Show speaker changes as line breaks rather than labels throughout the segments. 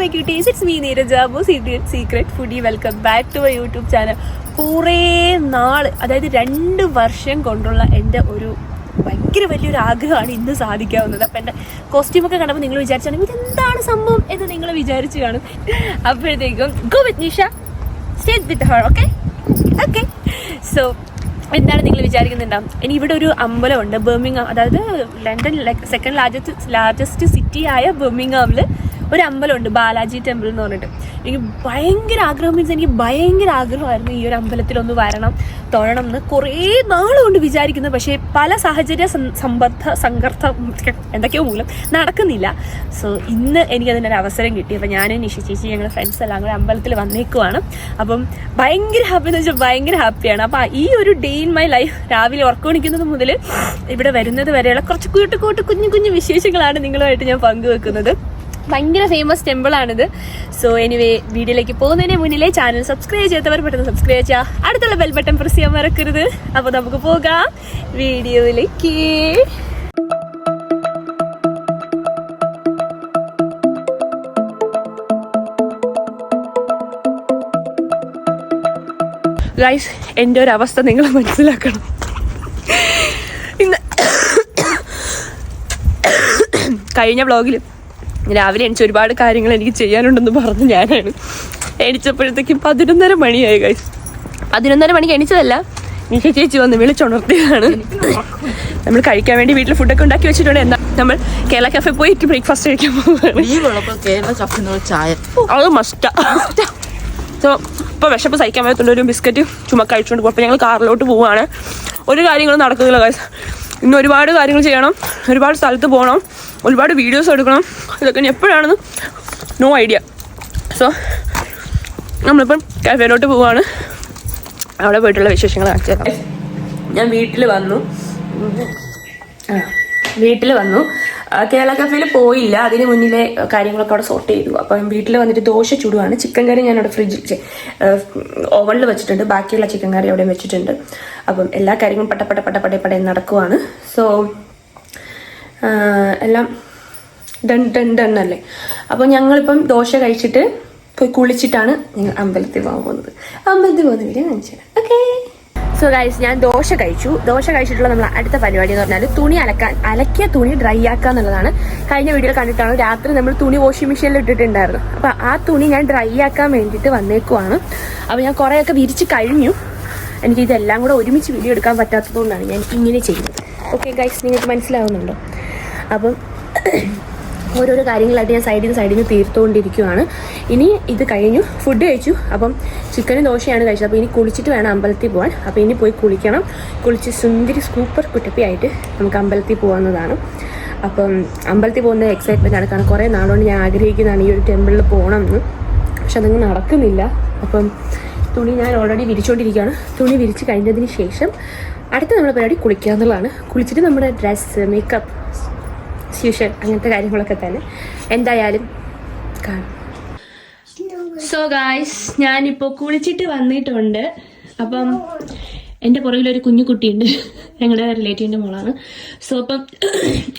My cuties it's me Neeraj Abu secret foodie welcome back to my YouTube channel കുറേ നാൾ അതായത് രണ്ട് വർഷം കൊണ്ടുള്ള എന്റെ ഒരു ഭയങ്കര വലിയൊരു ആഗ്രഹമാണ് ഇന്ന് സാധിക്കാവുന്നത്. അപ്പം എന്റെ കോസ്റ്റ്യൂമൊക്കെ കണ്ടപ്പോൾ നിങ്ങൾ വിചാരിച്ചാണെങ്കിൽ ഇതെന്താണ് സംഭവം? എന്ന് നിങ്ങൾ വിചാരിച്ചു കാണും. അപ്പോഴത്തേക്കും go with Nisha stay with her okay okay so എന്താണ് നിങ്ങൾ വിചാരിക്കുന്നുണ്ടാവും ഇനി ഇവിടെ ഒരു അമ്പലമുണ്ട്. ബർമിംഗാം അതായത് London second largest largest city ആയ ബർമിംഗാമിൽ ഒരു അമ്പലമുണ്ട് ബാലാജി ടെമ്പിൾ എന്ന് പറഞ്ഞിട്ട്. എനിക്ക് ഭയങ്കര ആഗ്രഹം മീൻസ് എനിക്ക് ഭയങ്കര ആഗ്രഹമായിരുന്നു ഈ ഒരു അമ്പലത്തിൽ ഒന്ന് വരണം തൊഴണം എന്ന്. കുറേ നാളുകൊണ്ട് വിചാരിക്കുന്നത് പക്ഷേ പല സാഹചര്യ സമ്പർദ്ധ സംഘർദ്ധം എന്തൊക്കെയോ മൂലം നടക്കുന്നില്ല. സോ ഇന്ന് എനിക്കതിനൊരു അവസരം കിട്ടി. അപ്പം ഞാനും നിഷി ചേച്ചി ഞങ്ങൾ ഫ്രണ്ട്സ് എല്ലാം കൂടെ അമ്പലത്തിൽ വന്നേക്കുവാണ്. അപ്പം ഭയങ്കര ഹാപ്പി എന്ന് വെച്ചാൽ ഭയങ്കര ഹാപ്പിയാണ് അപ്പോൾ ഈ ഒരു ഡേ ഇൻ മൈ ലൈഫ് രാവിലെ ഉറക്കമണിക്കുന്നത് മുതൽ ഇവിടെ വരുന്നത് വരെയുള്ള കുറച്ച് കൂട്ട് കൂട്ട് കുഞ്ഞു കുഞ്ഞു വിശേഷങ്ങളാണ് നിങ്ങളുമായിട്ട് ഞാൻ പങ്കുവെക്കുന്നത്. ഭയങ്കര ഫേമസ് ടെമ്പിൾ ആണിത്. സോ എനിവേ വീഡിയോയിലേക്ക് പോകുന്നതിന് മുന്നിലെ ചാനൽ സബ്സ്ക്രൈബ് ചെയ്യാത്തവർ പെട്ടെന്ന് സബ്സ്ക്രൈബ് ചെയ്യുക അടുത്തുള്ള ബെൽ ബട്ടൺ പ്രസ് ചെയ്യാൻ മറക്കരുത്. അപ്പോൾ നമുക്ക് പോകാം വീഡിയോയിലേക്ക്. ഗൈസ് എന്റെ ഒരു അവസ്ഥ നിങ്ങൾ മനസ്സിലാക്കണം. ഇന്ന് കഴിഞ്ഞ വ്ളോഗിൽ രാവിലെ എണിച്ച് ഒരുപാട് കാര്യങ്ങൾ എനിക്ക് ചെയ്യാനുണ്ടെന്ന് പറഞ്ഞു ഞാനാണ്. എണിച്ചപ്പോഴത്തേക്കും പതിനൊന്നര മണിയായി ഗൈസ് പതിനൊന്നര മണിക്ക് എണിച്ചതല്ല. നിഷ ചേച്ചി വന്ന് വിളിച്ചുണർത്തിയതാണ്. നമ്മൾ കഴിക്കാൻ വേണ്ടി വീട്ടിൽ ഫുഡൊക്കെ ഉണ്ടാക്കി വെച്ചിട്ടുണ്ട്. എന്താ നമ്മൾ കേരള കഫെ പോയി ബ്രേക്ക്ഫാസ്റ്റ് കഴിക്കാൻ
പോകുന്നത്
അത് മസ്റ്റാ സോ ഇപ്പോൾ വിശപ്പ് സഹിക്കാൻ പറ്റുന്ന ഒരു ബിസ്ക്കറ്റ് ചുമ കഴിച്ചുകൊണ്ട് പോകും അപ്പോൾ ഞങ്ങൾ കാറിലോട്ട് പോവാണ്. ഒരു കാര്യങ്ങളും നടക്കുന്നില്ല. ഇന്ന് ഒരുപാട് കാര്യങ്ങൾ ചെയ്യണം ഒരുപാട് സ്ഥലത്ത് പോകണം ഒരുപാട് വീഡിയോസ് എടുക്കണം. ഇതൊക്കെ ഇനി എപ്പോഴാണെന്ന് നോ ഐഡിയ സോ നമ്മളിപ്പം കാഫേലോട്ട് പോവാണ്. അവിടെ പോയിട്ടുള്ള വിശേഷങ്ങൾ കാണിച്ചു ഞാൻ വീട്ടിൽ വന്നു. ആ. വീട്ടിൽ വന്നു. കേരള കഫേയിൽ പോയില്ല. അതിന് മുന്നിലെ കാര്യങ്ങളൊക്കെ അവിടെ സോർട്ട് ചെയ്തു. അപ്പം വീട്ടിൽ വന്നിട്ട് ദോശ ചുടുവാണ്. ചിക്കൻ കറി ഞാൻ അവിടെ ഫ്രിഡ്ജിൽ ഓവനിൽ വെച്ചിട്ടുണ്ട്. ബാക്കിയുള്ള ചിക്കൻ കറി അവിടെ വെച്ചിട്ടുണ്ട്. അപ്പം എല്ലാ കാര്യങ്ങളും പട്ട പട്ട പട്ട പട്ട പട നടക്കുവാണ്. സോ എല്ലാം ഡൺ ഡൺ ഡൺ അല്ലേ? അപ്പോൾ ഞങ്ങളിപ്പം ദോശ കഴിച്ചിട്ട് പോയി കുളിച്ചിട്ടാണ് ഞങ്ങൾ അമ്പലത്തിൽ പോകാൻ പോകുന്നത്. അമ്പലത്തിൽ പോകുന്ന വീഡിയോ കാണിച്ചു ഓക്കേ സോ ഗൈസ് ഞാൻ ദോശ കഴിച്ചു. ദോശ കഴിച്ചിട്ടുള്ള നമ്മൾ അടുത്ത പരിപാടി എന്ന് പറഞ്ഞാൽ തുണി അലക്കാൻ അലക്കിയ തുണി ഡ്രൈ ആക്കുക എന്നുള്ളതാണ്. കഴിഞ്ഞ വീഡിയോയിൽ കണ്ടിട്ടാണ് രാത്രി നമ്മൾ തുണി വാഷിംഗ് മെഷീനിൽ ഇട്ടിട്ടുണ്ടായിരുന്നു അപ്പോൾ ആ തുണി ഞാൻ ഡ്രൈ ആക്കാൻ വേണ്ടിയിട്ട് വന്നേക്കുവാണ്. അപ്പോൾ ഞാൻ കുറേയൊക്കെ വിരിച്ച് കഴിഞ്ഞു. എനിക്ക് ഇതെല്ലാം കൂടെ ഒരുമിച്ച് വീഡിയോ എടുക്കാൻ പറ്റാത്തതുകൊണ്ടാണ് ഞാൻ ഇങ്ങനെ ചെയ്യുന്നത്. ഓക്കെ ഗൈസ് നിങ്ങൾക്ക് മനസ്സിലാവുന്നുണ്ടോ? അപ്പം ഓരോരോ കാര്യങ്ങളായിട്ട് ഞാൻ സൈഡിൽ നിന്ന് സൈഡിൽ നിന്ന് തീർത്തുകൊണ്ടിരിക്കുകയാണ് ഇനി ഇത് കഴിഞ്ഞു. ഫുഡ് കഴിച്ചു. അപ്പം ചിക്കനും ദോശയാണ് കഴിച്ചത്. അപ്പോൾ ഇനി കുളിച്ചിട്ട് വേണം അമ്പലത്തിൽ പോകാൻ അപ്പോൾ ഇനി പോയി കുളിക്കണം. കുളിച്ച് സുന്ദരി സൂപ്പർ കുട്ടപ്പിയായിട്ട് നമുക്ക് അമ്പലത്തിൽ പോകാവുന്നതാണ് അപ്പം അമ്പലത്തിൽ പോകുന്ന എക്സൈറ്റ്മെന്റ് ആണ്. കാരണം കുറേ നാളുകൊണ്ട് ഞാൻ ആഗ്രഹിക്കുന്നതാണ് ഈ ഒരു ടെമ്പിളിൽ പോകണം എന്ന് പക്ഷെ അതങ്ങ് നടക്കുന്നില്ല. അപ്പം തുണി ഞാൻ ഓൾറെഡി വിരിച്ചുകൊണ്ടിരിക്കുകയാണ് തുണി വിരിച്ച് കഴിഞ്ഞതിന് ശേഷം അടുത്ത നമ്മുടെ പരിപാടി കുളിക്കുക എന്നുള്ളതാണ്. കുളിച്ചിട്ട് നമ്മുടെ ഡ്രസ്സ് മേക്കപ്പ് സ്യൂഷൻ അങ്ങനത്തെ കാര്യങ്ങളൊക്കെ തന്നെ. എന്തായാലും കാണും. സോ ഗായ്സ് ഞാനിപ്പോൾ കുളിച്ചിട്ട് വന്നിട്ടുണ്ട്. അപ്പം എന്റെ പുറകിലൊരു കുഞ്ഞു കുട്ടിയുണ്ട് ഞങ്ങളുടെ റിലേറ്റീവിന്റെ മോളാണ്. സോ അപ്പം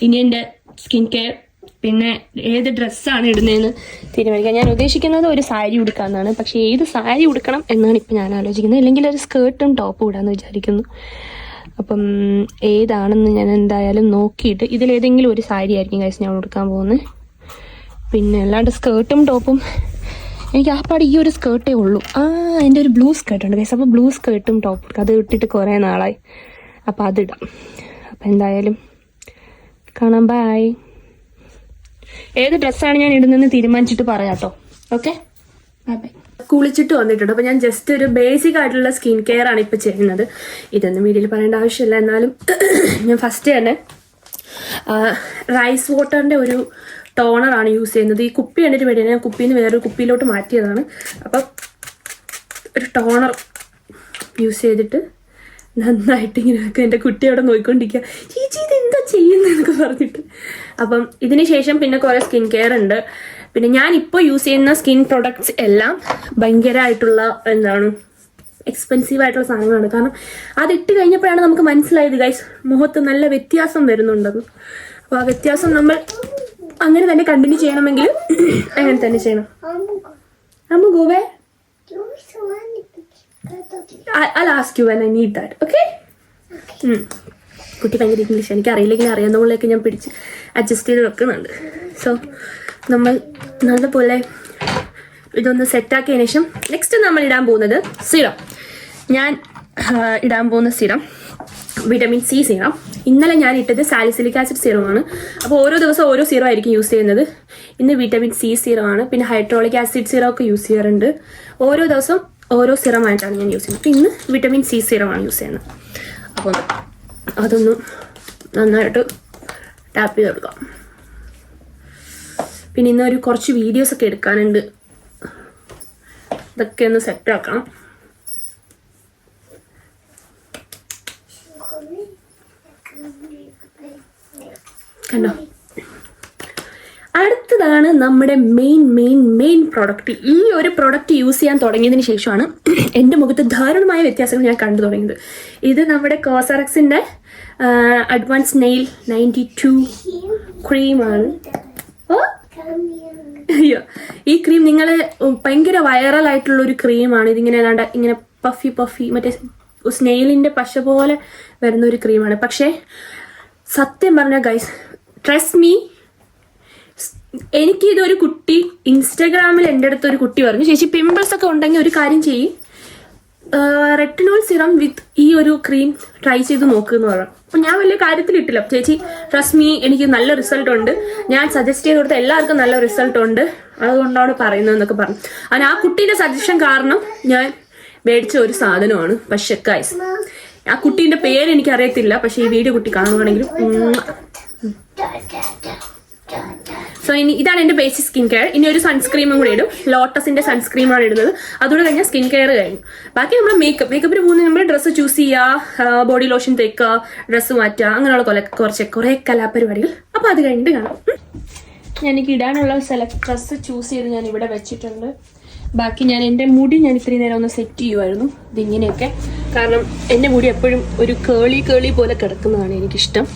ഇനി എന്റെ സ്കിൻ കെയർ പിന്നെ ഏത് ഡ്രസ്സാണ് ഇടുന്നതെന്ന് തീരുമാനിക്കാം. ഞാൻ ഉദ്ദേശിക്കുന്നത് ഒരു സാരി ഉടുക്കാമെന്നാണ് പക്ഷേ ഏത് സാരി ഉടുക്കണം എന്നാണ് ഇപ്പം ഞാൻ ആലോചിക്കുന്നത്. അല്ലെങ്കിൽ ഒരു സ്കേർട്ടും ടോപ്പും ഇടാമെന്ന് വിചാരിക്കുന്നു. അപ്പം ഏതാണെന്ന് ഞാൻ എന്തായാലും നോക്കിയിട്ട് ഇതിലേതെങ്കിലും ഒരു സാരി ആയിരിക്കും കഴിച്ച് ഞാൻ കൊടുക്കാൻ പോകുന്നത്. പിന്നെ അല്ലാണ്ട് സ്കേർട്ടും ടോപ്പും എനിക്ക് ആ പാട് ഈ ഒരു സ്കേർട്ടേ ഉള്ളൂ. ആ എന്റെ ഒരു ബ്ലൂ സ്കേർട്ട് ഉണ്ട് ഗൈസ് അപ്പോൾ ബ്ലൂ സ്കേർട്ടും ടോപ്പും അത് ഇട്ടിട്ട് കുറേ നാളായി. അപ്പോൾ അതിടാം. അപ്പം എന്തായാലും കാണാം. ബായ് ഏത് ഡ്രസ്സാണ് ഞാൻ ഇടുന്നതെന്ന് തീരുമാനിച്ചിട്ട് പറയാം കേട്ടോ. ഓക്കെ ബൈ ബൈ കുളിച്ചിട്ട് വന്നിട്ടുണ്ട്. അപ്പോൾ ഞാൻ ജസ്റ്റ് ഒരു ബേസിക് ആയിട്ടുള്ള സ്കിൻ കെയർ ആണ് ഇപ്പോൾ ചെയ്യുന്നത്. ഇതൊന്നും വീഡിയോയിൽ പറയേണ്ട ആവശ്യമില്ല. എന്നാലും ഞാൻ ഫസ്റ്റ് തന്നെ റൈസ് വാട്ടറിന്റെ ഒരു ടോണറാണ് യൂസ് ചെയ്യുന്നത്. ഈ കുപ്പി കണ്ടിട്ട് വേണ്ടി ഞാൻ കുപ്പിയിൽ നിന്ന് വേറൊരു കുപ്പിയിലോട്ട് മാറ്റിയതാണ്. അപ്പം ഒരു ടോണർ യൂസ് ചെയ്തിട്ട് നന്നായിട്ട് ഇങ്ങനെ ഒക്കെ എന്റെ കുട്ടി അവിടെ നോക്കിക്കൊണ്ടിരിക്കുക ചേച്ചി എന്താ ചെയ്യുന്നതെന്നൊക്കെ പറഞ്ഞിട്ട്. അപ്പം ഇതിന് ശേഷം പിന്നെ കുറേ സ്കിൻ കെയർ ഉണ്ട്. പിന്നെ ഞാൻ ഇപ്പോൾ യൂസ് ചെയ്യുന്ന സ്കിൻ പ്രൊഡക്ട്സ് എല്ലാം ഭയങ്കരമായിട്ടുള്ള എന്താണ് എക്സ്പെൻസീവ് ആയിട്ടുള്ള സാധനങ്ങളാണ്. കാരണം അതിട്ട് കഴിഞ്ഞപ്പോഴാണ് നമുക്ക് മനസ്സിലായത് ഗൈസ് മുഖത്ത് നല്ല വ്യത്യാസം വരുന്നുണ്ടെന്ന് അപ്പോൾ ആ വ്യത്യാസം നമ്മൾ അങ്ങനെ തന്നെ കണ്ടിന്യൂ ചെയ്യണമെങ്കിൽ അങ്ങനെ തന്നെ ചെയ്യണം. അമ്മ ഗോവേ I'll ask you when I need that, okay? കുട്ടി ഭയങ്കര ഇംഗ്ലീഷ് എനിക്ക് അറിയില്ലെങ്കിൽ അറിയാവുന്ന പോലെയൊക്കെ ഞാൻ പിടിച്ച് അഡ്ജസ്റ്റ് ചെയ്ത് വെക്കുന്നുണ്ട്. സോ നമ്മൾ നല്ലപോലെ ഇതൊന്ന് സെറ്റാക്കിയതിനു ശേഷം നെക്സ്റ്റ് നമ്മൾ ഇടാൻ പോകുന്നത് സിറം ഞാൻ ഇടാൻ പോകുന്ന സിറം വിറ്റമിൻ സി സീറം ഇന്നലെ ഞാൻ ഇട്ടത് സാലിസിലിക് ആസിഡ് സീറമാണ് അപ്പോൾ ഓരോ ദിവസം ഓരോ സീറം ആയിരിക്കും യൂസ് ചെയ്യുന്നത്. ഇന്ന് വിറ്റമിൻ സി സീറമാണ് പിന്നെ ഹൈഡ്രോളിക് ആസിഡ് സീറം ഒക്കെ യൂസ് ചെയ്യാറുണ്ട്. ഓരോ ദിവസം ഓരോ സീറമായിട്ടാണ് ഞാൻ യൂസ് ചെയ്യുന്നത്. ഇന്ന് വിറ്റമിൻ സി സീറമാണ് യൂസ് ചെയ്യുന്നത്. അപ്പോൾ അതൊന്ന് നന്നായിട്ട് ടാപ്പ് ചെയ്തെടുക്കാം പിന്നെ ഇന്നൊരു കുറച്ച് വീഡിയോസ് ഒക്കെ എടുക്കാനുണ്ട്. ഇതൊക്കെ ഒന്ന് സെറ്റ് ആക്കണം. കണ്ടോ? അടുത്തതാണ് നമ്മുടെ മെയിൻ മെയിൻ മെയിൻ പ്രോഡക്റ്റ് ഈ ഒരു പ്രോഡക്റ്റ് യൂസ് ചെയ്യാൻ തുടങ്ങിയതിന് ശേഷമാണ് എന്റെ മുഖത്ത് ധാരാളമായ വ്യത്യാസങ്ങൾ ഞാൻ കണ്ടു തുടങ്ങിയത്. ഇത് നമ്മുടെ കോസറക്സിന്റെ അഡ്വാൻസ് നെയിൽ നയന്റി ടു ക്രീമാണ് അയ്യോ. ഈ ക്രീം നിങ്ങൾ ഭയങ്കര വൈറൽ ആയിട്ടുള്ള ഒരു ക്രീമാണ് ഇതിങ്ങനെ ഏതാണ്ട് ഇങ്ങനെ പഫി പഫി മറ്റേ സ്നെയിലിന്റെ പശ പോലെ വരുന്ന ഒരു ക്രീമാണ് പക്ഷേ സത്യം പറഞ്ഞ ഗൈസ് ട്രസ് മീ എനിക്കിതൊരു കുട്ടി ഇൻസ്റ്റാഗ്രാമിൽ എന്റെ അടുത്ത് ഒരു കുട്ടി പറഞ്ഞു ചേച്ചി പിമ്പിൾസ് ഒക്കെ ഉണ്ടെങ്കിൽ ഒരു കാര്യം ചെയ്യും. റെറ്റിനോൾ സിറം വിത്ത് ഈ ഒരു ക്രീം ട്രൈ ചെയ്ത് നോക്കുന്നു പറഞ്ഞു അപ്പൊ ഞാൻ വലിയ കാര്യത്തിൽ കാര്യത്തിലിട്ടില്ല. ചേച്ചി ട്രസ്റ്റ് മീ എനിക്ക് നല്ല റിസൾട്ട് ഉണ്ട്. ഞാൻ സജസ്റ്റ് ചെയ്ത് കൊടുത്ത എല്ലാവർക്കും നല്ല റിസൾട്ട് ഉണ്ട്. അതുകൊണ്ടാണ് പറയുന്നതെന്നൊക്കെ പറഞ്ഞു. അതിന് ആ കുട്ടീന്റെ സജഷൻ കാരണം ഞാൻ മേടിച്ച ഒരു സാധനമാണ്. പക്ഷെ ഗൈസ് ആ കുട്ടീന്റെ പേര് എനിക്ക് അറിയത്തില്ല പക്ഷെ ഈ വീഡിയോ കുട്ടി കാണുവാണെങ്കിൽ സോ ഇനി ഇതാണ് എന്റെ ബേസിക് സ്കിൻ കെയർ ഇനി ഒരു സൺസ്ക്രീമും കൂടി ഇടും. ലോട്ടസിന്റെ സൺസ്ക്രീമാണ് ഇടുന്നത്. അതുകൂടെ കഴിഞ്ഞാൽ സ്കിൻ കെയർ കഴിഞ്ഞു. ബാക്കി നമ്മൾ മേക്കപ്പ് മേക്കപ്പിന് മൂന്ന് നമ്മൾ ഡ്രസ്സ് ചൂസ് ചെയ്യുക ബോഡി ലോഷൻ തേക്കുക ഡ്രസ്സ് മാറ്റുക അങ്ങനെയുള്ള കുറച്ച് കുറേ കലാപരിപാടികൾ. അപ്പൊ അത് കഴിഞ്ഞിട്ട് കാണാം. എനിക്ക് ഇടാനുള്ള സെലക്ട് ഡ്രസ്സ് ചൂസ് ചെയ്ത് ഞാൻ ഇവിടെ വെച്ചിട്ടുണ്ട്. ബാക്കി ഞാൻ എന്റെ മുടി ഞാൻ ഇത്രയും നേരം ഒന്ന് സെറ്റ് ചെയ്യുമായിരുന്നു ഇതിങ്ങനെയൊക്കെ. കാരണം എന്റെ മുടി എപ്പോഴും ഒരു കേളി കേളി പോലെ കിടക്കുന്നതാണ് എനിക്കിഷ്ടം.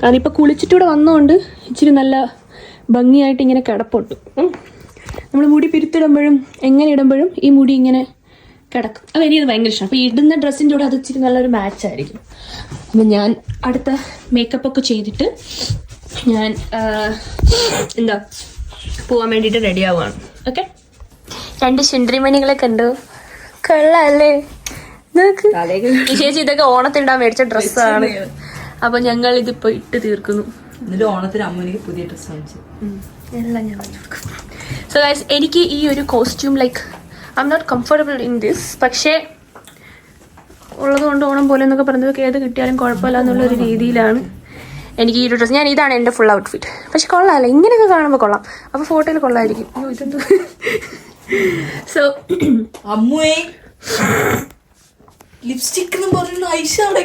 കാരണം ഇപ്പോൾ കുളിച്ചിട്ടൂടെ വന്നതുകൊണ്ട് ഇച്ചിരി നല്ല ഭംഗിയായിട്ട് ഇങ്ങനെ കിടപ്പുണ്ട്. നമ്മൾ മുടി പിരുത്തിടുമ്പോഴും എങ്ങനെ ഇടുമ്പോഴും ഈ മുടി ഇങ്ങനെ കിടക്കും. അത് എനിക്കത് ഭയങ്കര ഇഷ്ടം. അപ്പോൾ ഇടുന്ന ഡ്രസ്സിന്റെ കൂടെ അത് ഇച്ചിരി നല്ലൊരു മാച്ച് ആയിരിക്കും. അപ്പം ഞാൻ അടുത്ത മേക്കപ്പ് ഒക്കെ ചെയ്തിട്ട് ഞാൻ എന്താ പോവാൻ വേണ്ടിയിട്ട് റെഡി ആവുകയാണ് ഓക്കെ രണ്ട് ചുണ്ടരിമണികളെ കണ്ടു. കൊള്ളാല്ലേ? നോക്ക്. ചേച്ചി ഇതൊക്കെ ഓണത്തിനിടാൻ മേടിച്ച ഡ്രസ്സാണ്. അപ്പൊ ഞങ്ങൾ ഇതിപ്പോ ഇട്ട് തീർക്കുന്നു.
എന്നിട്ട് ഓണത്തിന് അമ്മനിക്ക് പുതിയ ഡ്രസ്സ് വാങ്ങിച്ചു.
എല്ലാം ഞാൻ സോ ഗൈസ് എനിക്ക് ഈ ഒരു costume like I'm not comfortable in this പക്ഷേ ഉള്ളത് കൊണ്ട് ഓണം പോലെ എന്നൊക്കെ പറഞ്ഞത് ഏത് കിട്ടിയാലും കുഴപ്പമില്ല എന്നുള്ള ഒരു രീതിയിലാണ് എനിക്ക് ഈ ഒരു ഡ്രസ്സ് ഞാൻ ഇതാണ് എന്റെ ഫുൾ ഔട്ട്ഫിറ്റ് പക്ഷെ കൊള്ളാമല്ല ഇങ്ങനെയൊക്കെ കാണുമ്പോൾ കൊള്ളാം. അപ്പോൾ ഫോട്ടോയിൽ കൊള്ളായിരിക്കും. അയ്യോ ഇതെന്തോ? സോ
അമ്മുവേ ലിപ്സ്റ്റിക് എന്ന് പറഞ്ഞ ഐഷ അവിടെ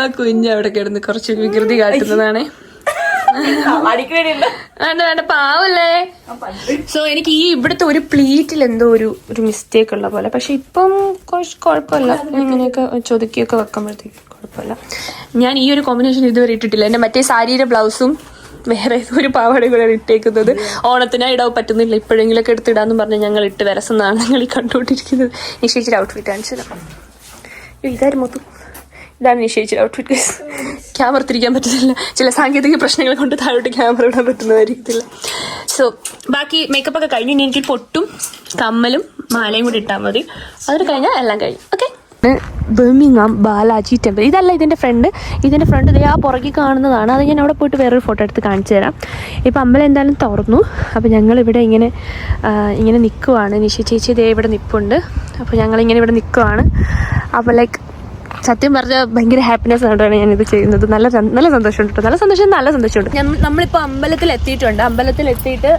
ആ കുഞ്ഞ് അവിടെ കിടന്ന് കുറച്ച് വികൃതി കാട്ടുന്നതാണ്. വേണ്ട വേണ്ട പാവല്ലേ? സോ എനിക്ക് ഈ ഇവിടുത്തെ ഒരു പ്ലീറ്റിൽ എന്തോ ഒരു ഒരു മിസ്റ്റേക്ക് ഉള്ള പോലെ. പക്ഷെ ഇപ്പം കുറച്ച് കുഴപ്പമില്ല. ഇങ്ങനെയൊക്കെ ചൊതുക്കിയൊക്കെ വെക്കുമ്പോഴത്തേക്ക് കുഴപ്പമില്ല. ഞാൻ ഈ ഒരു കോമ്പിനേഷൻ ഇതുവരെ ഇട്ടിട്ടില്ല. എന്റെ മറ്റേ സാരിയുടെ ബ്ലൗസും വേറെ ഒരു പാവാട കൂടെ ഇട്ടേക്കുന്നത്. ഓണത്തിനായി ഇടാൻ പറ്റുന്നില്ല. ഇപ്പോഴെങ്കിലൊക്കെ എടുത്തിടാന്ന് പറഞ്ഞ് ഞങ്ങൾ ഇട്ട് വരസെന്നാണ് ഞങ്ങൾ ഈ കണ്ടുകൊണ്ടിരിക്കുന്നത് നിശ്ചയിച്ചിട്ട് ഔട്ട്ഫിറ്റ് കാണിച്ചത് ഇതായിരുന്നു മൊത്തം? ഇതാണ് നിശ്ചയിച്ചത് ഔട്ട്ഫിറ്റ് ക്യാമറ തിരിക്കാൻ പറ്റുന്നില്ല. ചില സാങ്കേതിക പ്രശ്നങ്ങൾ കൊണ്ട് താഴോട്ട് ക്യാമറ ഇടാൻ പറ്റുന്നതായിരിക്കത്തില്ല. സോ ബാക്കി മേക്കപ്പ് ഒക്കെ കഴിഞ്ഞു ഇനി എനിക്ക് പൊട്ടും കമ്മലും മാലയും കൂടി ഇട്ടാൽ മതി. അത് കഴിഞ്ഞാൽ എല്ലാം കഴിഞ്ഞു. Okay Birmingham Balaji temple. ഇതല്ല ഇതിന്റെ ഫ്രണ്ട്. ഇതിന്റെ ഫ്രണ്ട് ഇതേ ആ പുറകിൽ കാണുന്നതാണ്. അത് ഞാൻ അവിടെ പോയിട്ട് വേറൊരു ഫോട്ടോ എടുത്ത് കാണിച്ചു തരാം. ഇപ്പം അമ്പലം എന്തായാലും തുറന്നു. അപ്പോൾ ഞങ്ങളിവിടെ ഇങ്ങനെ ഇങ്ങനെ നിൽക്കുവാണ് നിശ ചേച്ചി ഇതേ ഇവിടെ നിൽപ്പുണ്ട് അപ്പോൾ ഞങ്ങളിങ്ങനെ ഇവിടെ നിൽക്കുവാണ് അപ്പോൾ ലൈക്ക് സത്യം പറഞ്ഞാൽ ഭയങ്കര ഹാപ്പിനെസ് ആണ് ഞാൻ ഇത് ചെയ്യുന്നത്. നല്ല നല്ല സന്തോഷമുണ്ട് നല്ല സന്തോഷം നല്ല സന്തോഷമുണ്ട്. നമ്മളിപ്പോൾ അമ്പലത്തിൽ എത്തിയിട്ടുണ്ട്. അമ്പലത്തിൽ എത്തിയിട്ട്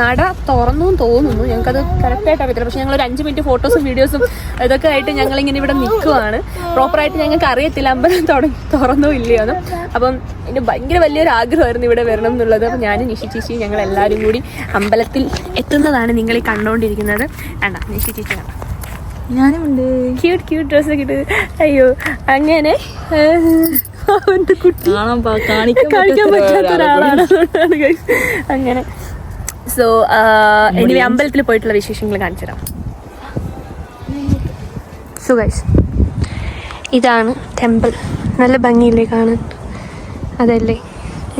നട തുറന്നു തോന്നുന്നു. ഞങ്ങൾക്കത് കറക്റ്റായിട്ട് അറിയത്തില്ല. പക്ഷെ ഞങ്ങൾ ഒരു അഞ്ച് മിനിറ്റ് ഫോട്ടോസും വീഡിയോസും ഇതൊക്കെ ആയിട്ട് ഞങ്ങൾ ഇങ്ങനെ ഇവിടെ നിൽക്കുവാണ്. പ്രോപ്പറായിട്ട് ഞങ്ങൾക്ക് അറിയത്തില്ല അമ്പലം തുടങ്ങി തുറന്നോ ഇല്ലയോന്ന് അപ്പം എന്റെ ഭയങ്കര വലിയൊരു ആഗ്രഹമായിരുന്നു ഇവിടെ വരണം എന്നുള്ളത്. അപ്പം ഞാനും നിഷി ചേച്ചി ഞങ്ങൾ എല്ലാവരും കൂടി അമ്പലത്തിൽ എത്തുന്നതാണ് നിങ്ങൾ ഈ കണ്ടുകൊണ്ടിരിക്കുന്നത് വേണ്ട നിഷി ചേച്ചി വേണ്ട
ഞാനും ക്യൂട്ട്
ക്യൂട്ട് ക്യൂട്ട് ഡ്രസ്സൊക്കെ ഇട്ട്. അയ്യോ അങ്ങനെ കുട്ടി
കാണിക്കാൻ പറ്റാത്ത
ഒരാളാണ് അതുകൊണ്ടാണ് അങ്ങനെ. സോ എനിക്ക് അമ്പലത്തിൽ പോയിട്ടുള്ള വിശേഷങ്ങൾ കാണിച്ചു തരാം. സോ ഗൈസ് ഇതാണ് ടെമ്പിൾ നല്ല ഭംഗിയില്ലേ കാണാൻ? അതല്ലേ?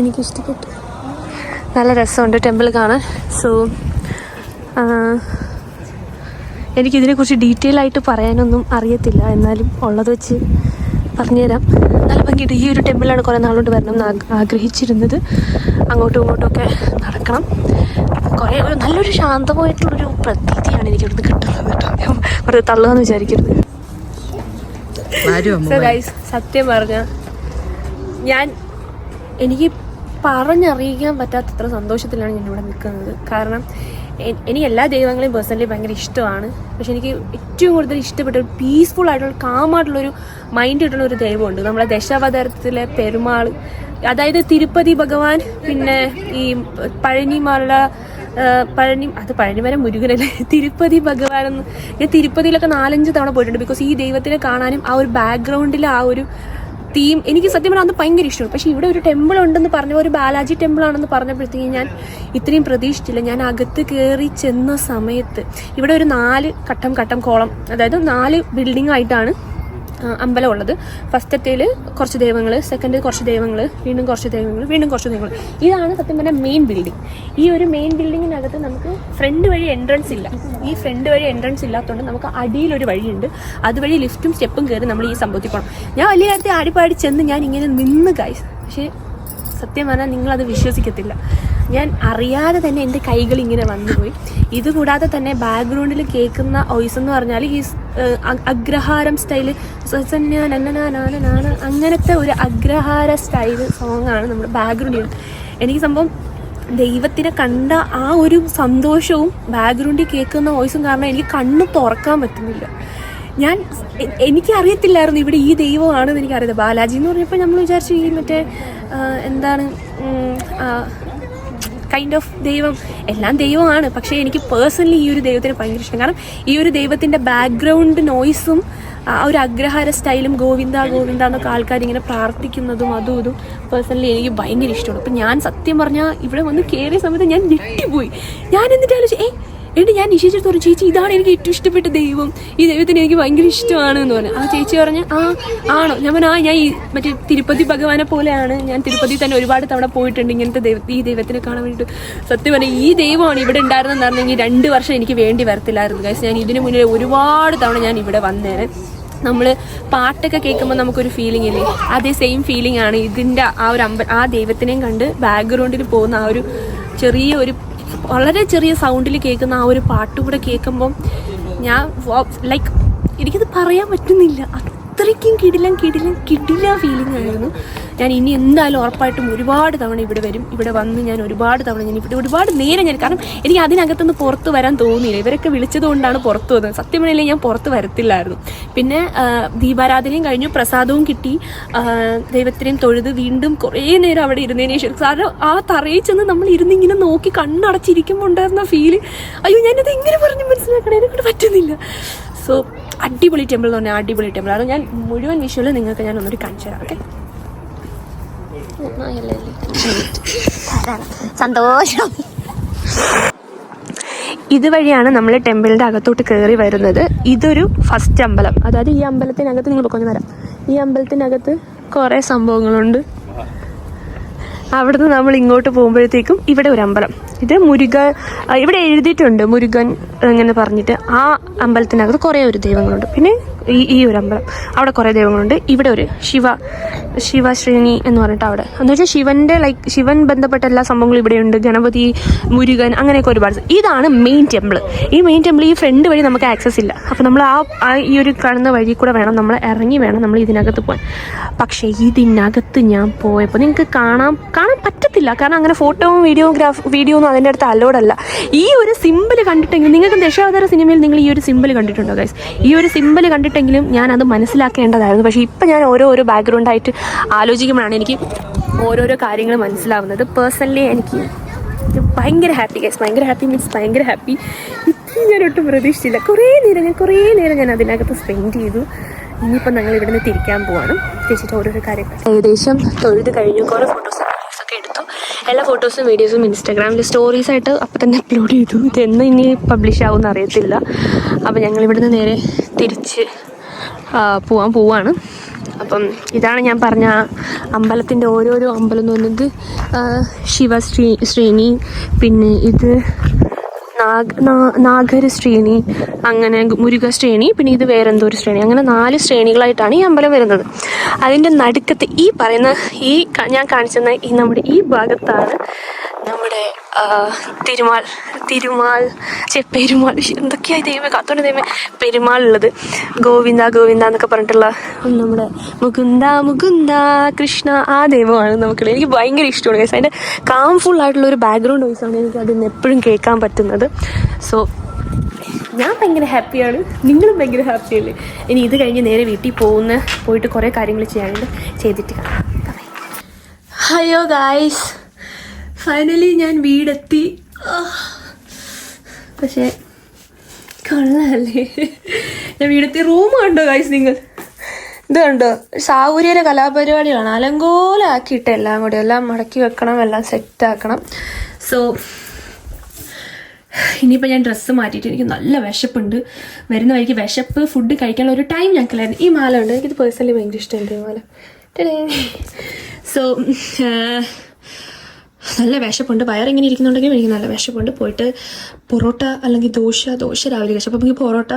എനിക്ക് ഇഷ്ടപ്പെട്ടു നല്ല രസമുണ്ട് ടെമ്പിൾ കാണാൻ. സോ എനിക്കിതിനെക്കുറിച്ച് ഡീറ്റെയിൽ ആയിട്ട് പറയാനൊന്നും അറിയത്തില്ല. എന്നാലും ഉള്ളത് വെച്ച് പറഞ്ഞുതരാം. നല്ല ഭംഗിയുണ്ട്. ഈ ഒരു ടെമ്പിളാണ് കുറേ നാളുകൊണ്ട് വരണം എന്ന് ആഗ്രഹിച്ചിരുന്നത്. അങ്ങോട്ടും ഇങ്ങോട്ടും ഒക്കെ നടക്കണം. കുറേ ഒരു നല്ലൊരു ശാന്തമായിട്ടുള്ളൊരു പ്രതീതിയാണ് എനിക്ക് ഇവിടുന്ന് കിട്ടുന്നത് കേട്ടോ. കുറെ തള്ളുകയെന്ന് വിചാരിക്കരുത്. സത്യം പറഞ്ഞ ഞാൻ എനിക്ക് പറഞ്ഞറിയിക്കാൻ പറ്റാത്തത്ര സന്തോഷത്തിലാണ് ഞാൻ ഇവിടെ നിൽക്കുന്നത്. കാരണം എനിക്ക് എല്ലാ ദൈവങ്ങളെയും പേഴ്സണലി ഭയങ്കര ഇഷ്ടമാണ്. പക്ഷെ എനിക്ക് ഏറ്റവും കൂടുതൽ ഇഷ്ടപ്പെട്ട ഒരു പീസ്ഫുൾ ആയിട്ടുള്ള കാമായിട്ടുള്ളൊരു മൈൻഡ് കിട്ടുന്ന ഒരു ദൈവമുണ്ട്. നമ്മളെ ദശാവതാരത്തിലെ പെരുമാൾ അതായത് തിരുപ്പതി ഭഗവാൻ പിന്നെ ഈ പഴനിമാരുടെ പഴനി അത് പഴനിമാരെ മുരുകനല്ലേ? തിരുപ്പതി ഭഗവാൻ ഞാൻ തിരുപ്പതിയിലൊക്കെ നാലഞ്ച് തവണ പോയിട്ടുണ്ട്. ബിക്കോസ് ഈ ദൈവത്തിനെ കാണാനും ആ ഒരു ബാക്ക്ഗ്രൗണ്ടിൽ ആ ഒരു തീം എനിക്ക് സത്യം പറഞ്ഞാൽ അത് ഭയങ്കര ഇഷ്ടമാണ്. പക്ഷേ ഇവിടെ ഒരു ടെമ്പിൾ ഉണ്ടെന്ന് പറഞ്ഞ ഒരു ബാലാജി ടെമ്പിൾ ആണെന്ന് പറഞ്ഞപ്പോഴത്തേക്കും ഞാൻ ഇത്രയും പ്രതീക്ഷിച്ചില്ല. ഞാൻ അകത്ത് കയറി ചെന്ന സമയത്ത് ഇവിടെ ഒരു നാല് ഘട്ടം ഘട്ടം കോളം അതായത് നാല് ബിൽഡിംഗ് ആയിട്ടാണ് ആ, അമ്പലം ഉള്ളത്. ഫസ്റ്റത്തേൽ കുറച്ച് ദൈവങ്ങൾ സെക്കൻഡ് കുറച്ച് ദൈവങ്ങൾ വീണ്ടും കുറച്ച് ദൈവങ്ങൾ വീണ്ടും കുറച്ച് ദൈവങ്ങൾ ഇതാണ് സത്യം പറഞ്ഞാൽ മെയിൻ ബിൽഡിംഗ് ഈ ഒരു മെയിൻ ബിൽഡിങ്ങിനകത്ത് നമുക്ക് ഫ്രണ്ട് വഴി എൻട്രൻസ് ഇല്ല. ഈ ഫ്രണ്ട് വഴി എൻട്രൻസ് ഇല്ലാത്തതുകൊണ്ട് നമുക്ക് അടിയിലൊരു വഴിയുണ്ട്. അതുവഴി ലിഫ്റ്റും സ്റ്റെപ്പും കയറി നമ്മൾ ഈ സംഭവത്തിൽ പോകണം ഞാൻ വലിയ കാര്യത്തിൽ ആടിപ്പാടി ചെന്ന് ഞാൻ ഇങ്ങനെ നിന്ന് കായ് പക്ഷേ സത്യം പറഞ്ഞാൽ നിങ്ങളത് വിശ്വസിക്കത്തില്ല. ഞാൻ അറിയാതെ തന്നെ എന്റെ കൈകൾ ഇങ്ങനെ വന്നുപോയി. ഇതുകൂടാതെ തന്നെ ബാക്ക്ഗ്രൗണ്ടിൽ കേൾക്കുന്ന വോയിസ് എന്ന് പറഞ്ഞാൽ ഈ അഗ്രഹാരം സ്റ്റൈൽ അങ്ങനത്തെ ഒരു അഗ്രഹാര സ്റ്റൈൽ സോങ് ആണ് നമ്മുടെ ബാക്ക്ഗ്രൗണ്ടിൽ എനിക്ക് സംഭവം ദൈവത്തിനെ കണ്ട ആ ഒരു സന്തോഷവും ബാക്ക്ഗ്രൗണ്ടിൽ കേൾക്കുന്ന വോയിസും കാരണം എനിക്ക് കണ്ണ് തുറക്കാൻ പറ്റുന്നില്ല. ഞാൻ എനിക്ക് അറിയത്തില്ലായിരുന്നു ഇവിടെ ഈ ദൈവമാണെന്ന് എനിക്കറിയാം ബാലാജി എന്ന് പറഞ്ഞപ്പോൾ നമ്മൾ വിചാരിച്ചു ഈ മറ്റേ എന്താണ് കൈൻഡ് ഓഫ് ദൈവം. എല്ലാം ദൈവമാണ്. പക്ഷേ എനിക്ക് പേഴ്സണലി ഈ ഒരു ദൈവത്തിന് ഭയങ്കര ഇഷ്ടം. കാരണം ഈ ഒരു ദൈവത്തിന്റെ ബാക്ക്ഗ്രൗണ്ട് നോയ്സും ആ ഒരു അഗ്രഹാര സ്റ്റൈലും ഗോവിന്ദ ഗോവിന്ദ എന്നൊക്കെ ആൾക്കാർ ഇങ്ങനെ പ്രാർത്ഥിക്കുന്നതും അതും ഇതും പേഴ്സണലി എനിക്ക് ഭയങ്കര ഇഷ്ടമാണ്. അപ്പം ഞാൻ സത്യം പറഞ്ഞാൽ ഇവിടെ വന്ന് കയറിയ സമയത്ത് ഞാൻ ഞെട്ടിപ്പോയി. ഞാൻ എന്നിട്ട് ആലോചിച്ചു ഏ എന്നിട്ട് ഞാൻ നിശ്ചയിച്ചിട്ട് പറഞ്ഞു ചേച്ചി ഇതാണ് എനിക്ക് ഏറ്റവും ഇഷ്ടപ്പെട്ട ദൈവം. ഈ ദൈവത്തിന് എനിക്ക് ഭയങ്കര ഇഷ്ടമാണ് എന്ന് പറഞ്ഞു. ആ ചേച്ചി പറഞ്ഞു ആ ആണോ? ഞാൻ ആ ഞാൻ ഈ മറ്റേ തിരുപ്പതി ഭഗവാനെ പോലെയാണ്. ഞാൻ തിരുപ്പതി തന്നെ ഒരുപാട് തവണ പോയിട്ടുണ്ട് ഇങ്ങനത്തെ ദൈവ ഈ ദൈവത്തിനെ കാണാൻ വേണ്ടിയിട്ട്. സത്യം പറഞ്ഞാൽ ഈ ദൈവമാണ് ഇവിടെ ഉണ്ടായിരുന്നെന്ന് പറഞ്ഞെങ്കിൽ രണ്ട് വർഷം എനിക്ക് വേണ്ടി വരത്തില്ലായിരുന്നു. കാശ് ഞാൻ ഇതിനു മുന്നേ ഒരുപാട് തവണ ഞാൻ ഇവിടെ വന്നേനെ. നമ്മൾ പാട്ടൊക്കെ കേൾക്കുമ്പോൾ നമുക്കൊരു ഫീലിംഗ് ഇല്ലേ? അതേ സെയിം ഫീലിംഗ് ആണ് ഇതിന്റെ ആ ഒരു അമ്പ ആ ദൈവത്തിനെയും കണ്ട് ബാക്ക്ഗ്രൗണ്ടിൽ പോകുന്ന ആ ഒരു ചെറിയ ഒരു വളരെ ചെറിയ സൗണ്ടിൽ കേൾക്കുന്ന ആ ഒരു പാട്ട് കൂടെ കേൾക്കുമ്പം ഞാൻ ലൈക്ക് എനിക്കത് പറയാൻ പറ്റുന്നില്ല. അത്രയ്ക്കും കിടിലം കിടിലം കിടില ഫീലിംഗ് ആയിരുന്നു. ഞാൻ ഇനി എന്തായാലും ഉറപ്പായിട്ടും ഒരുപാട് തവണ ഇവിടെ വരും. ഇവിടെ വന്ന് ഞാൻ ഒരുപാട് തവണ ഞാൻ ഇവിടെ ഒരുപാട് നേരം ഞാൻ കാരണം എനിക്ക് അതിനകത്തുനിന്ന് പുറത്ത് വരാൻ തോന്നിയില്ല. ഇവരൊക്കെ വിളിച്ചതുകൊണ്ടാണ് പുറത്ത് വന്നത്. സത്യം പറഞ്ഞില്ലേ ഞാൻ പുറത്ത് വരത്തില്ലായിരുന്നു. പിന്നെ ദീപാരാധനയും കഴിഞ്ഞു. പ്രസാദവും കിട്ടി. ദൈവത്തിനെയും തൊഴുത് വീണ്ടും കുറേ നേരം അവിടെ ഇരുന്നതിന് ശേഷം കാരണം ആ തറയിൽ ചെന്ന് നമ്മൾ ഇരുന്നിങ്ങനെ നോക്കി കണ്ണടച്ചിരിക്കുമ്പോൾ ഉണ്ടായിരുന്ന ഫീൽ അയ്യോ ഞാനിത് എങ്ങനെ പറഞ്ഞു മനസ്സിലാക്കണേ? എന്നെ പറ്റുന്നില്ല. സോ അടിപൊളി ടെമ്പിൾ എന്ന് പറഞ്ഞാൽ അടിപൊളി ടെമ്പിൾ അത് ഞാൻ മുഴുവൻ വിഷ്വൽ നിങ്ങൾക്ക് ഞാൻ ഒന്നൊരു കാണിച്ചു തരാം ഓക്കെ സന്തോഷം. ഇതുവഴിയാണ് നമ്മൾ ടെമ്പിളിന്റെ അകത്തോട്ട് കയറി വരുന്നത്. ഇതൊരു ഫസ്റ്റ് അമ്പലം. അതായത് ഈ അമ്പലത്തിനകത്ത് നിങ്ങൾ പൊക്കൊന്ന് വരാം ഈ അമ്പലത്തിനകത്ത് കുറേ സംഭവങ്ങളുണ്ട്. അവിടുന്ന് നമ്മൾ ഇങ്ങോട്ട് പോകുമ്പോഴത്തേക്കും ഇവിടെ ഒരു അമ്പലം. ഇത് മുരുകൻ ഇവിടെ എഴുതിയിട്ടുണ്ട് മുരുകൻ അങ്ങനെ പറഞ്ഞിട്ട് ആ അമ്പലത്തിനകത്ത് കുറേ ഒരു ദൈവങ്ങളുണ്ട്. പിന്നെ ഈ ഈ ഒരു അമ്പലം. അവിടെ കുറേ ദൈവങ്ങളുണ്ട്. ഇവിടെ ഒരു ശിവ ശിവശ്രേണി എന്ന് പറഞ്ഞിട്ട് അവിടെ. എന്ന് വെച്ചാൽ ശിവന്റെ ലൈക്ക് ശിവൻ ബന്ധപ്പെട്ട എല്ലാ സംഭവങ്ങളും ഇവിടെയുണ്ട് ഗണപതി മുരുകൻ അങ്ങനെയൊക്കെ ഒരുപാട് ഇതാണ് മെയിൻ ടെമ്പിൾ ഈ മെയിൻ ടെമ്പിൾ ഈ ഫ്രണ്ട് വഴി നമുക്ക് ആക്സസ് ഇല്ല. അപ്പോൾ നമ്മൾ ആ ഈ ഒരു കാണുന്ന വഴി കൂടെ വേണം. നമ്മൾ ഇറങ്ങി വേണം നമ്മൾ ഇതിനകത്ത് പോകാൻ പക്ഷേ ഇതിനകത്ത് ഞാൻ പോയപ്പോൾ നിങ്ങൾക്ക് കാണാൻ കാണാൻ പറ്റത്തില്ല. കാരണം അങ്ങനെ ഫോട്ടോവും വീഡിയോഗ്രാഫ് വീഡിയോ ഒന്നും അതിന്റെ അടുത്ത് അലോഡല്ല ഈ ഒരു സിമ്പിൾ കണ്ടിട്ടെങ്കിൽ നിങ്ങൾക്ക് ദശാവതാര സിനിമയിൽ നിങ്ങൾ ഈ ഒരു സിമ്പിൾ കണ്ടിട്ടുണ്ടോ ഗൈസ് ഈ ഒരു സിമ്പിൾ കണ്ടിട്ടെങ്കിലും ഞാൻ അത് മനസ്സിലാക്കേണ്ടതായിരുന്നു. പക്ഷേ ഇപ്പം ഞാൻ ഓരോ ഓരോ ബാക്ക്ഗ്രൗണ്ടായിട്ട് ആലോചിക്കുമ്പോഴാണ് എനിക്ക് ഓരോരോ കാര്യങ്ങൾ മനസ്സിലാവുന്നത്. പേഴ്സണലി എനിക്ക് ഭയങ്കര ഹാപ്പി ഗൈസ് ഭയങ്കര ഹാപ്പി മീൻസ് ഭയങ്കര ഹാപ്പി ഇത്രയും ഞാൻ ഒട്ടും പ്രതീക്ഷിച്ചില്ല. കുറേ നേരം ഞാൻ കുറേ നേരം ഞാൻ അതിനകത്ത് സ്പെൻഡ് ചെയ്തു. ഇനിയിപ്പോൾ ഞങ്ങൾ ഇവിടുന്ന് തിരിക്കാൻ പോവാണ്. തിരിച്ചിട്ട് ഓരോരോ കാര്യങ്ങൾ ഏകദേശം തൊഴുത് കഴിഞ്ഞു. കുറേ ഫോട്ടോസ് ഒക്കെ എടുത്തു. എല്ലാ ഫോട്ടോസും വീഡിയോസും ഇൻസ്റ്റാഗ്രാമിൽ സ്റ്റോറീസ് ആയിട്ട് അപ്പം തന്നെ അപ്ലോഡ് ചെയ്തു. ഇത് എന്ന് ഇനി പബ്ലിഷ് ആവുമെന്ന് അറിയത്തില്ല. അപ്പോൾ ഞങ്ങൾ ഇവിടുന്ന് നേരെ തിരിച്ച് പോവാൻ പോവാണ്. അപ്പം ഇതാണ് ഞാൻ പറഞ്ഞ അമ്പലത്തിന്റെ ഓരോരോ അമ്പലം എന്ന് പറയുന്നത് ശിവശ്രീ ശിവ ശ്രീ ശ്രേണി പിന്നെ ഇത് നാഗ നാഗര ശ്രേണി അങ്ങനെ മുരുക ശ്രേണി പിന്നെ ഇത് വേറെ എന്തോ ഒരു ശ്രേണി അങ്ങനെ നാല് ശ്രേണികളായിട്ടാണ് ഈ അമ്പലം വരുന്നത്. അതിന്റെ നടുക്കത്ത് ഈ പറയുന്ന ഈ ഞാൻ കാണിച്ചെന്ന ഈ നമ്മുടെ ഈ ഭാഗത്താണ് നമ്മുടെ തിരുമാൾ തിരുമാൽ. ചെ പെരുമാൾ. എന്തൊക്കെയായി ദൈവമേ കാത്തോണ്ട് ദൈവമേ. പെരുമാൾ ഉള്ളത് ഗോവിന്ദ ഗോവിന്ദ എന്നൊക്കെ പറഞ്ഞിട്ടുള്ള നമ്മുടെ മുകുന്ദ മുകുന്ദ കൃഷ്ണ ആ ദൈവമാണ് നമുക്കുള്ളത് എനിക്ക് ഭയങ്കര ഇഷ്ടമാണ് കേസ് അതിന്റെ കാംഫുൾ ആയിട്ടുള്ള ഒരു ബാക്ക്ഗ്രൗണ്ട് വോയിസാണ് എനിക്ക് അതിന് എപ്പോഴും കേൾക്കാൻ പറ്റുന്നത്. സോ ഞാൻ ഭയങ്കര ഹാപ്പിയാണ് നിങ്ങളും ഭയങ്കര ഹാപ്പിയല്ലേ ഇനി ഇത് കഴിഞ്ഞ് നേരെ വീട്ടിൽ പോകുന്ന പോയിട്ട് കുറേ കാര്യങ്ങൾ ചെയ്യാനുണ്ട്. ചെയ്തിട്ട് കാണാം. ഹയോ ഗായ്സ് ഫൈനലി ഞാൻ വീടെത്തി. പക്ഷേ കൊള്ളാല്ലേ? ഞാൻ വീടത്തെ റൂം കണ്ടോ ഗൈസ് നിങ്ങൾ? ഇത് കണ്ടോ? സാവൂര്യയിലെ കലാപരിപാടികളാണ്. അലങ്കോലാക്കിയിട്ട് എല്ലാം കൂടി എല്ലാം മടക്കി വെക്കണം എല്ലാം സെറ്റ് ആക്കണം. സോ ഇനിയിപ്പോൾ ഞാൻ ഡ്രസ്സ് മാറ്റിയിട്ട് എനിക്ക് നല്ല വിശപ്പുണ്ട്. വരുന്ന വഴിക്ക് വിശപ്പ് ഫുഡ് കഴിക്കാനുള്ള ഒരു ടൈം ഞങ്ങൾക്കില്ലായിരുന്നു ഈ മാല ഉണ്ട് എനിക്കിത് പേഴ്സണലി ഭയങ്കര ഇഷ്ടമുണ്ട് ഈ മാല. സോ നല്ല വിശപ്പുണ്ട്. വയറിങ്ങനെ ഇരിക്കുന്നുണ്ടെങ്കിലും എനിക്ക് നല്ല വിശപ്പുണ്ട്. പോയിട്ട് പൊറോട്ട അല്ലെങ്കിൽ ദോശ ദോശ രാവിലെ കഴിച്ചു. അപ്പോൾ നമുക്ക് പൊറോട്ട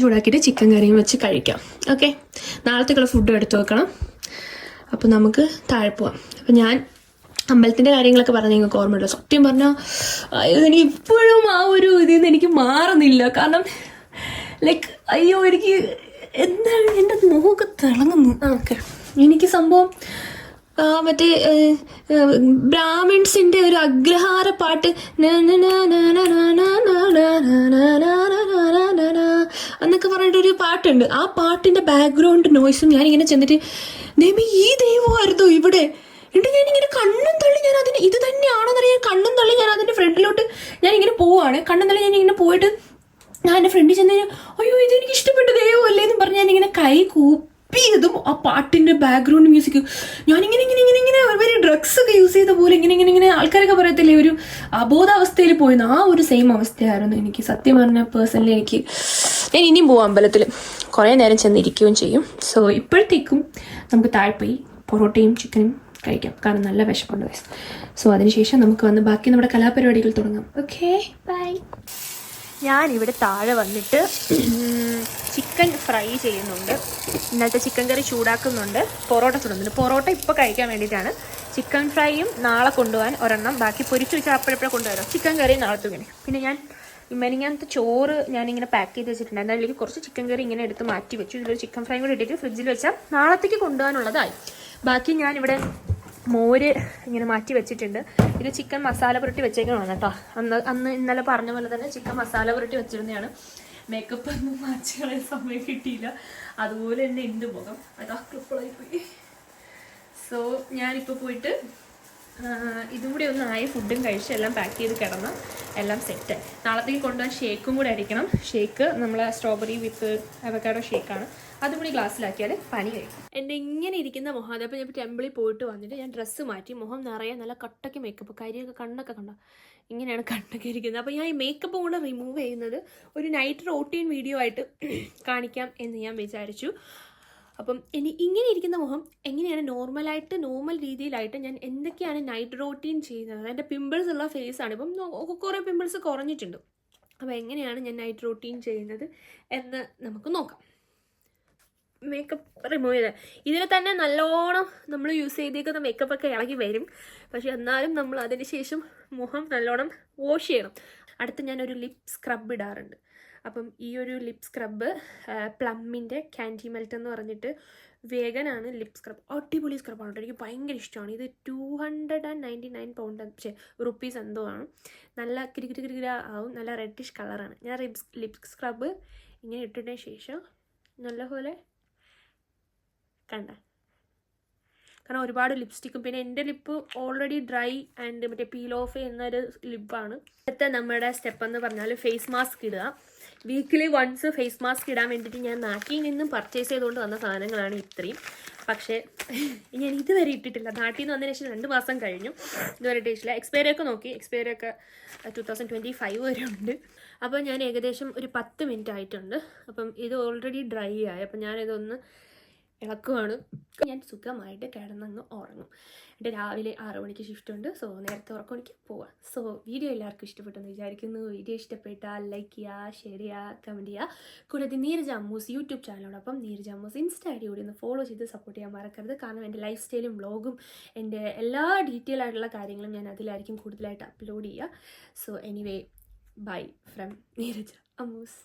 ചൂടാക്കിയിട്ട് ചിക്കൻ കറിയും വെച്ച് കഴിക്കാം. ഓക്കെ നാളത്തേക്കുള്ള ഫുഡ് എടുത്തു വെക്കണം. അപ്പോൾ നമുക്ക് താഴെ പോവാം. അപ്പോൾ ഞാൻ അമ്പലത്തിന്റെ കാര്യങ്ങളൊക്കെ പറഞ്ഞ് നിങ്ങൾക്ക് ഓർമ്മയുണ്ടോ? സത്യം പറഞ്ഞാൽ എനിക്ക് ഇപ്പോഴും ആ ഒരു ഇതിൽ നിന്ന് എനിക്ക് മാറുന്നില്ല. കാരണം ലൈക്ക് അയ്യോ എനിക്ക് എന്താണ് എന്റെ മുഖമൊക്കെ തിളങ്ങുന്നു. ഓക്കെ എനിക്ക് സംഭവം മറ്റേ ബ്രാഹ്മിൺസിന്റെ ഒരു അഗ്രഹാര പാട്ട് എന്നൊക്കെ പറഞ്ഞിട്ട് ഒരു പാട്ടുണ്ട് ആ പാട്ടിന്റെ ബാക്ക്ഗ്രൗണ്ട് നോയ്സും ഞാൻ ഇങ്ങനെ ചെന്നിട്ട് ഈ ദൈവമായിരുന്നു ഇവിടെ എന്നിട്ട് ഞാൻ ഇങ്ങനെ കണ്ണും തള്ളി ഞാൻ അതിന് ഇത് തന്നെയാണോ എന്നറിയാൻ കണ്ണും തള്ളി ഞാൻ അതിന്റെ ഫ്രണ്ടിലോട്ട് ഞാൻ ഇങ്ങനെ പോവാണ് കണ്ണും തള്ളി ഞാൻ ഇങ്ങനെ പോയിട്ട് ഞാൻ എന്റെ ഫ്രണ്ടിൽ ചെന്ന് അയ്യോ ഇത് എനിക്ക് ഇഷ്ടപ്പെട്ട ദൈവമല്ലേ എന്ന് പറഞ്ഞ് ഞാൻ ഇങ്ങനെ കൈ കൂ കൂപ്പിയതും ആ പാട്ടിന്റെ ബാക്ക്ഗ്രൗണ്ട് മ്യൂസിക് ഞാൻ ഇങ്ങനെ ഇങ്ങനെ ഇങ്ങനെ ഇങ്ങനെ ഒരു ഡ്രഗ്സ് ഒക്കെ യൂസ് ചെയ്ത പോലെ ഇങ്ങനെ ഇങ്ങനെ ഇങ്ങനെ ആൾക്കാരൊക്കെ പറയത്തില്ലേ ഒരു അബോധാവസ്ഥയിൽ പോയിരുന്നു ആ ഒരു സെയിം അവസ്ഥയായിരുന്നു എനിക്ക്. സത്യം പറഞ്ഞ പേഴ്സണലി എനിക്ക് ഞാൻ ഇനിയും പോവാം അമ്പലത്തിൽ കുറേ നേരം ചെന്നിരിക്കുകയും ചെയ്യും. സോ ഇപ്പോഴത്തേക്കും നമുക്ക് താഴെ പോയി പൊറോട്ടയും ചിക്കനും കഴിക്കാം. കാരണം നല്ല വിശപ്പുണ്ട് വയസ്സ് സോ അതിനുശേഷം നമുക്ക് വന്ന് ബാക്കി നമ്മുടെ കലാപരിപാടികൾ തുടങ്ങാം. ഓക്കെ ബൈ ഞാൻ ഇവിടെ താഴെ വന്നിട്ട് ചിക്കൻ ഫ്രൈ ചെയ്യുന്നുണ്ട്. ഇന്നത്തെ ചിക്കൻ കറി ചൂടാക്കുന്നുണ്ട്. പൊറോട്ട ചൂടുന്നുണ്ട്. പൊറോട്ട ഇപ്പോൾ കഴിക്കാൻ വേണ്ടിയിട്ടാണ്. ചിക്കൻ ഫ്രൈയും നാളെ കൊണ്ടുപോകാൻ ഒരെണ്ണം. ബാക്കി പൊരിച്ചു വെച്ചാൽ അപ്പോഴെപ്പോഴും കൊണ്ടുവരാം. ചിക്കൻ കറി നാളെ ഇങ്ങനെ പിന്നെ ഞാൻ മെനിങ്ങാനത്തെ ചോറ് ഞാനിങ്ങനെ പാക്ക് ചെയ്ത് വെച്ചിട്ടുണ്ടായിരുന്നു അതിലേക്ക് കുറച്ച് ചിക്കൻ കറി ഇങ്ങനെ എടുത്ത് മാറ്റി വെച്ചു. ഇതിലൊരു ചിക്കൻ ഫ്രൈ കൂടി ഇട്ടിട്ട് ഫ്രിഡ്ജിൽ വെച്ചാൽ നാളത്തേക്ക് കൊണ്ടുപോകാനുള്ളതായി. ബാക്കി ഞാനിവിടെ മോര് ഇങ്ങനെ മാറ്റി വെച്ചിട്ടുണ്ട്. ഇത് ചിക്കൻ മസാല പുരട്ടി വെച്ചേക്കണമാണ് കേട്ടോ. അന്ന് അന്ന് ഇന്നലെ പറഞ്ഞ പോലെ തന്നെ ചിക്കൻ മസാല പുരട്ടി വെച്ചിരുന്നതാണ്. മേക്കപ്പ് ഒന്നും മാറ്റി കളയാൻ സമയം കിട്ടിയില്ല. അതുപോലെ തന്നെ ഉണ്ട് മുഖം? അതാ പോയി. സോ ഞാനിപ്പോൾ പോയിട്ട് ഇതും കൂടി ഒന്ന് ആയി ഫുഡും കഴിച്ച് എല്ലാം പാക്ക് ചെയ്ത് കിടന്ന് എല്ലാം സെറ്റ് നാളത്തേക്ക് കൊണ്ടുപോകാൻ ഷേക്കും കൂടെ അടിക്കണം. ഷേക്ക് നമ്മളെ സ്ട്രോബെറി വിത്ത് അവക്കാഡോ ഷേക്കാണ് അതും കൂടി ഗ്ലാസ്സിലാക്കിയാൽ പനി കഴിക്കും എന്റെ ഇങ്ങനെ ഇരിക്കുന്ന മുഖം അതപ്പോൾ ഞാൻ ടെമ്പിളിൽ പോയിട്ട് വന്നിട്ട് ഞാൻ ഡ്രസ്സ് മാറ്റി മുഖം നിറയെ നല്ല കട്ടയ്ക്ക് മേക്കപ്പ് കരിയൊക്കെ കണ്ണൊക്കെ കണ്ടോ? ഇങ്ങനെയാണ് കണ്ണൊക്കെ ഇരിക്കുന്നത്. അപ്പോൾ ഞാൻ ഈ മേക്കപ്പ് കൂടെ റിമൂവ് ചെയ്യുന്നത് ഒരു നൈറ്റ് റോട്ടീൻ വീഡിയോ ആയിട്ട് കാണിക്കാം എന്ന് ഞാൻ വിചാരിച്ചു. അപ്പം ഇനി ഇങ്ങനെ ഇരിക്കുന്ന മുഖം എങ്ങനെയാണ് നോർമലായിട്ട് നോർമൽ രീതിയിലായിട്ട് ഞാൻ എന്തൊക്കെയാണ് നൈറ്റ് റോട്ടീൻ ചെയ്യുന്നത്? എന്റെ പിമ്പിൾസ് ഉള്ള ഫേസ് ആണ്. ഇപ്പം കുറേ പിമ്പിൾസ് കുറഞ്ഞിട്ടുണ്ട്. അപ്പോൾ എങ്ങനെയാണ് ഞാൻ നൈറ്റ് റൂട്ടീൻ ചെയ്യുന്നത് എന്ന് നമുക്ക് നോക്കാം. മേക്കപ്പ് റിമൂവ് ചെയ്ത്. ഇതിൽ തന്നെ നല്ലോണം നമ്മൾ യൂസ് ചെയ്തേക്കുന്ന മേക്കപ്പ് ഒക്കെ ഇളകി വരും. പക്ഷെ എന്നാലും നമ്മൾ അതിന് ശേഷം മുഖം നല്ലോണം വാഷ് ചെയ്യണം. അടുത്ത് ഞാനൊരു ലിപ് സ്ക്രബ് ഇടാറുണ്ട്. അപ്പം ഈ ഒരു ലിപ് സ്ക്രബ് പ്ലമ്മിന്റെ ക്യാൻഡി മെൽറ്റ് എന്ന് പറഞ്ഞിട്ട് വേഗനാണ് ലിപ് സ്ക്രബ് അടിപൊളി സ്ക്രബാണ് കേട്ടോ. എനിക്ക് ഭയങ്കര ഇഷ്ടമാണ്. ഇത് two hundred and ninety nine pound പക്ഷേ റുപ്പീസ് എന്തോ ആണ്. നല്ല കിരികിരി കിരികിര ആവും. നല്ല റെഡിഷ് കളറാണ് ഞാൻ ലിപ് ലിപ് സ്ക്രബ് ഇങ്ങനെ ഇട്ടതിന് ശേഷം നല്ലപോലെ കണ്ട. കാരണം ഒരുപാട് ലിപ്സ്റ്റിക്കും പിന്നെ എന്റെ ലിപ്പ് ഓൾറെഡി ഡ്രൈ ആൻഡ് മറ്റേ പീൽ ഓഫ് എന്നൊരു ലിപ്പാണ് അടുത്ത നമ്മുടെ സ്റ്റെപ്പ് എന്ന് പറഞ്ഞാൽ ഫേസ് മാസ്ക് ഇടുക. വീക്കിലി വൺസ് ഫേസ് മാസ്ക് ഇടാൻ വേണ്ടിയിട്ട് ഞാൻ നാട്ടിൽ നിന്നും പർച്ചേസ് ചെയ്തുകൊണ്ട് വന്ന സാധനങ്ങളാണ് ഇത്രയും. പക്ഷേ ഞാൻ ഇതുവരെ ഇട്ടിട്ടില്ല. നാട്ടിൽ നിന്ന് വന്നതിന് ശേഷം രണ്ട് മാസം കഴിഞ്ഞു. ഇതുവരെ ഇട്ടിട്ടില്ല. എക്സ്പയറി ഒക്കെ നോക്കി. എക്സ്പയറി ഒക്കെ ടു തൗസൻഡ് ട്വന്റി ഫൈവ് വരെ ഉണ്ട്. അപ്പോൾ ഞാൻ ഏകദേശം ഒരു പത്ത് മിനിറ്റ് ആയിട്ടുണ്ട്. അപ്പം ഇത് ഓൾറെഡി ഡ്രൈ ആയി. അപ്പം ഞാനിതൊന്ന് ഇളക്കുവാണ്. ഞാൻ സുഖമായിട്ട് കിടന്നങ്ങ് ഉറങ്ങും. എന്റെ രാവിലെ ആറു മണിക്ക് ഷിഫ്റ്റ് ഉണ്ട്. സോ നേരത്തെ ഉറക്കം മണിക്ക് പോവാം. സോ വീഡിയോ എല്ലാവർക്കും ഇഷ്ടപ്പെട്ടെന്ന് വിചാരിക്കുന്നു. വീഡിയോ ഇഷ്ടപ്പെട്ടാൽ ലൈക്ക് ചെയ്യുക ഷെയർ ചെയ്യുക കമന്റ് ചെയ്യുക കൂടാതെ നീരജ് അമ്മൂസ് YouTube ചാനലോടൊപ്പം Neeraj Ammus insta I D കൂടി ഒന്ന് ഫോളോ ചെയ്ത് സപ്പോർട്ട് ചെയ്യാൻ മറക്കരുത്. കാരണം എന്റെ ലൈഫ് സ്റ്റൈലും വ്ളോഗും എന്റെ എല്ലാ ഡീറ്റെയിൽ ആയിട്ടുള്ള കാര്യങ്ങളും ഞാൻ അതിലായിരിക്കും കൂടുതലായിട്ട് അപ്ലോഡ് ചെയ്യുക so anyway bye from Neeraj Ammu's.